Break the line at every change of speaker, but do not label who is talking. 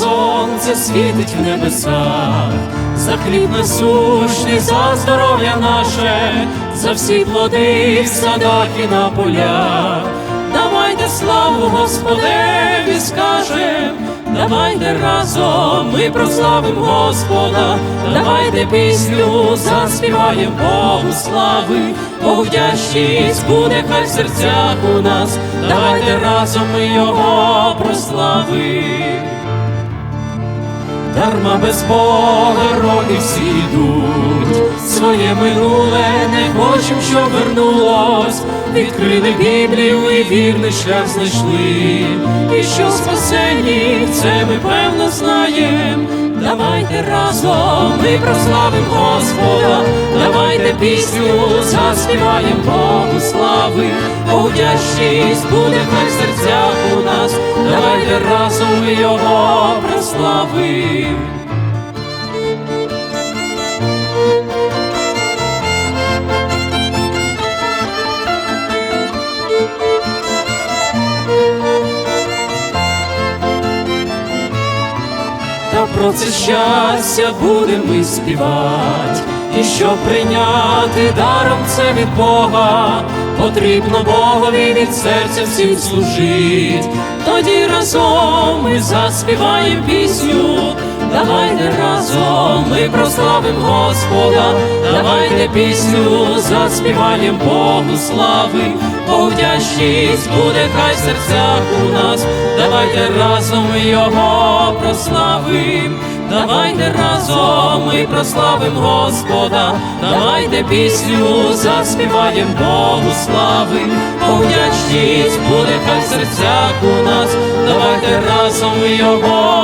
сонце світить в небесах, за хліб насущний, за здоров'я наше, за всі плоди в садах і на полях. Давайте славу Господеві скажем, давайте разом ми прославим Господа, давайте пісню заспіваємо Богу слави, Богу вдячність буде хай в серцях у нас, давайте разом ми його прославим. Дарма без Бога роки всі йдуть, своє минуле не хочем, щоб вернулось. Відкрили Біблію і вірний шлях знайшли. І що спасені, це ми певно знаєм. Давайте разом ми прославим Господа, давайте пісню заспіваєм Богу слави, Богу вдячність буде хай в серцях у нас, давайте разом ми його прославим. Та про це щастя будемо ми співати, і щоб прийняти даром це від Бога, потрібно Богові від серця всім служить. Тоді разом ми заспіваємо пісню, давайте разом ми прославим Господа, давайте пісню заспіваємо Богу слави, Богу вдячність буде хай серцях у нас, давайте разом його прославим, давайте разом ми прославим Господа, давайте пісню заспіваємо Богу слави, Богу буде хай в серцях у нас, давайте разом його.